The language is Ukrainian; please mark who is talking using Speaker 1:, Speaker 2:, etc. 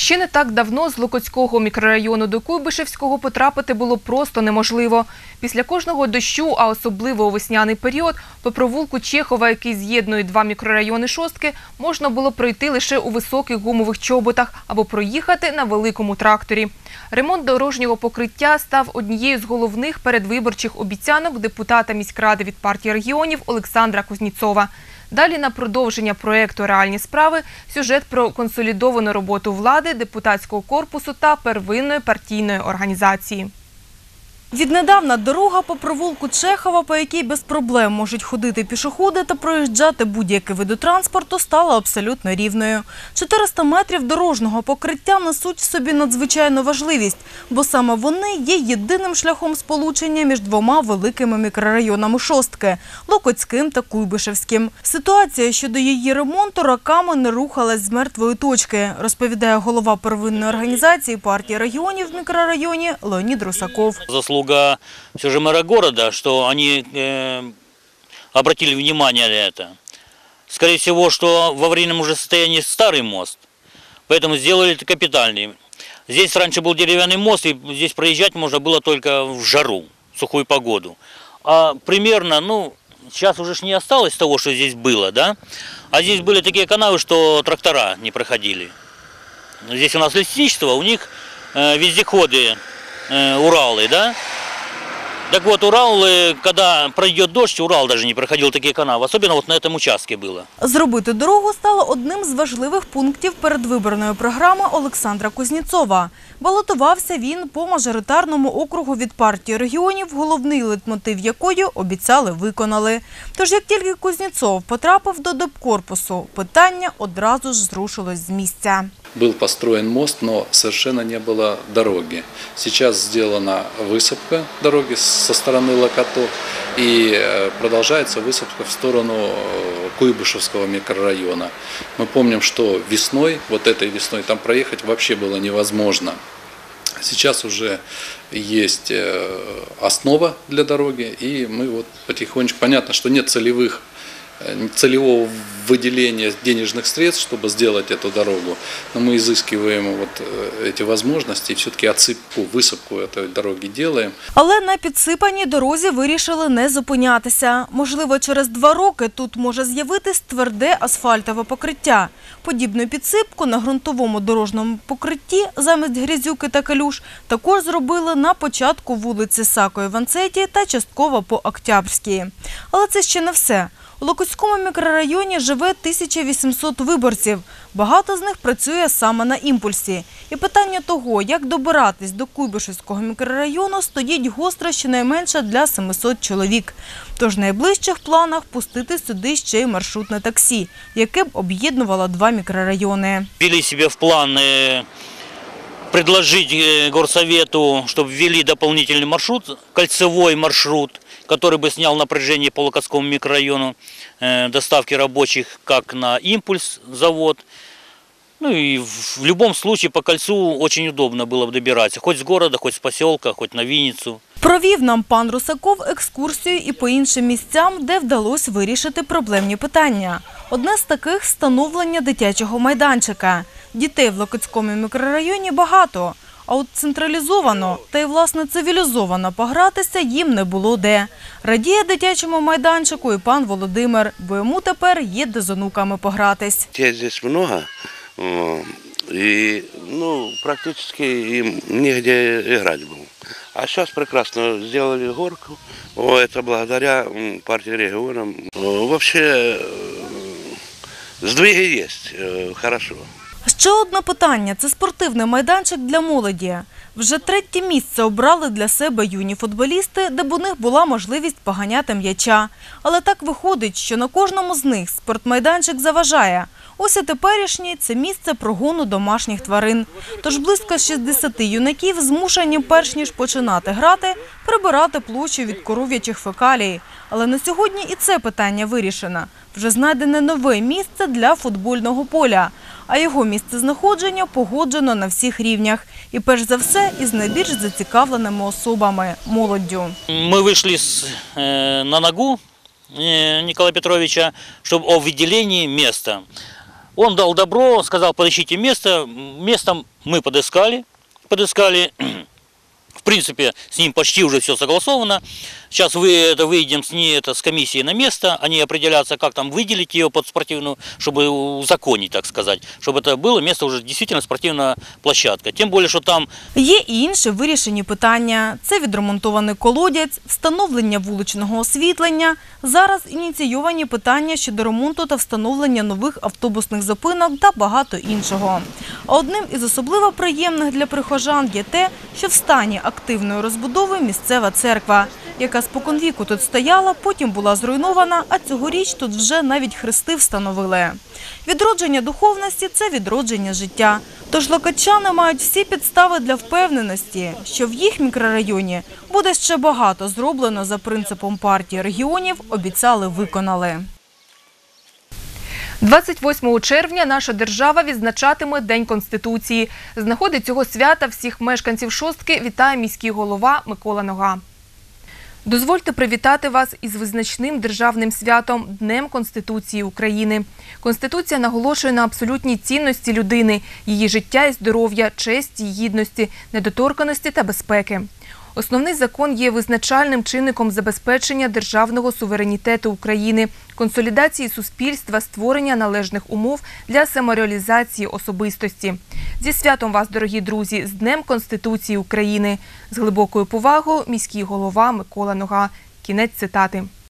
Speaker 1: Ще не так давно з Локоцького мікрорайону до Куйбишевського потрапити було просто неможливо. Після кожного дощу, а особливо у весняний період, по провулку Чехова, який з'єднує два мікрорайони шостки, можна було пройти лише у високих гумових чоботах або проїхати на великому тракторі. Ремонт дорожнього покриття став однією з головних передвиборчих обіцянок депутата міськради від партії регіонів Олександра Кузніцова. Далі на продовження проєкту «Реальні справи» сюжет про консолідовану роботу влади, депутатського корпусу та первинної партійної організації.
Speaker 2: Віднедавна дорога по провулку Чехова, по якій без проблем можуть ходити пішоходи та проїжджати будь-які види транспорту, стала абсолютно рівною. 400 метрів дорожнього покриття несуть собі надзвичайну важливість, бо саме вони є єдиним шляхом сполучення між двома великими мікрорайонами Шостки – Локоцьким та Куйбишевським. Ситуація щодо її ремонту роками не рухалась з мертвої точки, розповідає голова первинної організації партії регіонів в мікрорайоні Леонід Русаков.
Speaker 3: Заслуга все же мэра города, что они э, обратили внимание на это. Скорее всего, что в аварийном уже состоянии старый мост, поэтому сделали это капитальный. Здесь раньше был деревянный мост, и здесь проезжать можно было только в жару, в сухую погоду. А примерно, ну, сейчас уже ж не осталось того, что здесь было, да? А здесь были такие канавы, что трактора не проходили. Здесь у нас лесничество, у них э, вездеходы Уралы, да? Так вот, Урал, э, когда пройдет дождь, Урал даже не проходил такие канавы. Особенно вот на этом участке было.
Speaker 2: Зробити дорогу стало одним з важливих пунктів передвиборної програми Олександра Кузніцова. Балотувався він по мажоритарному округу від партії регіонів, головний лейтмотив якої обіцяли виконали. Тож як тільки Кузніцов потрапив до депкорпусу, питання одразу ж зрушилось з місця.
Speaker 4: Был построен мост, но совершенно не было дороги. Сейчас сделана высыпка дороги со стороны Локоток и э, продолжается высыпка в сторону э, Куйбышевского микрорайона. Мы помним, что весной, вот этой весной, там проехать вообще было невозможно. Сейчас уже есть э, основа для дороги, и мы вот потихонечку, понятно, что нет целевых целевого выделения денежных средств, чтобы сделать эту дорогу, но мы изыскиваем вот э, эти возможности и все-таки отсыпку, высыпку этой дороги делаем.
Speaker 2: Але на підсипаній дорозі вирішили не зупинятися. Можливо, через два роки тут може з'явитись тверде асфальтове покриття. Подібну підсипку на ґрунтовому дорожньому покритті замість грязюки та калюш також зробили на початку вулиці Сако Іванцеті та частково по Октябрській. Але це ще не все. У Локоцькому мікрорайоні живе 1800 виборців. Багато з них працює саме на імпульсі. І питання того, як добиратись до Куйбишевського мікрорайону, стоїть гостро щонайменше для 700 чоловік. Тож в найближчих планах пустити сюди ще й маршрутне таксі, яке б об'єднувало два мікрорайони.
Speaker 3: Ввели себе в план э, предложить э, горсовету, чтобы ввели дополнительный маршрут, кольцевой маршрут, который бы снял напряжение по Локотскому микрорайону э, доставки рабочих как на импульс завод. Ну и в в любом случае по кольцу очень удобно было бы добираться, хоть с города, хоть с поселка, хоть на Винницу.
Speaker 2: Провів нам пан Русаков екскурсію і по іншим місцям, де вдалося вирішити проблемні питання. Одне з таких – встановлення дитячого майданчика. Дітей в Локоцькому мікрорайоні багато, а от централізовано та й, власне, цивілізовано погратися їм не було де. Радіє дитячому майданчику і пан Володимир, бо йому тепер є де з онуками погратись.
Speaker 5: Детей здесь много, о, и ну, практически им негде играть было. А сейчас прекрасно сделали горку. О, это благодаря м, партии регионам. О, Вообще э, сдвиги есть, э, хорошо.
Speaker 2: Ще одне питання – це спортивний майданчик для молоді. Вже третє місце обрали для себе юні футболісти, де б у них була можливість поганяти м'яча. Але так виходить, що на кожному з них спортмайданчик заважає. Ось і теперішній – це місце прогону домашніх тварин. Тож близько 60 юнаків змушені, перш ніж починати грати, прибирати площу від коров'ячих фекалій. Але на сьогодні і це питання вирішено. Вже знайдене нове місце для футбольного поля, а його місцезнаходження погоджено на всіх рівнях. І перш за все із найбільш зацікавленими особами – молоддю.
Speaker 3: Мы вышли с, э, на ногу э, Николая Петровича, чтобы о выделении места. Он дал добро, сказал, подыщите место. Местом мы подыскали. Подыскали. В принципе, с ним почти уже все согласовано. Сейчас вы это выйдем с ней это с комиссией на место. Они определятся, как там выделить ее под спортивную, чтобы узаконить, так сказать. Чтобы это было место уже действительно спортивная площадка. Тем более, что там
Speaker 2: Є і інші вирішені питання. Це відремонтований колодязь, встановлення вуличного освітлення. Зараз ініційовані питання щодо ремонту та встановлення нових автобусних зупинок та багато іншого. А одним із особливо приємних для прихожан є те, що в стані активної розбудови місцева церква, яка споконвіку тут стояла, потім була зруйнована, а цьогоріч тут вже навіть хрести встановили. Відродження духовності – це відродження життя. Тож локачани мають всі підстави для впевненості, що в їх мікрорайоні буде ще багато зроблено за принципом партії регіонів, обіцяли, виконали.
Speaker 1: 28 червня наша держава відзначатиме День Конституції. З нагоди цього свята всіх мешканців шостки вітає міський голова Микола Нога. Дозвольте привітати вас із визначним державним святом Днем Конституції України. Конституція наголошує на абсолютній цінності людини, її життя і здоров'я, честі гідності, недоторканості та безпеки. Основний закон є визначальним чинником забезпечення державного суверенітету України, консолідації суспільства, створення належних умов для самореалізації особистості. Зі святом вас, дорогі друзі, з Днем Конституції України. З глибокою повагою міський голова Микола Нога. Кінець цитати.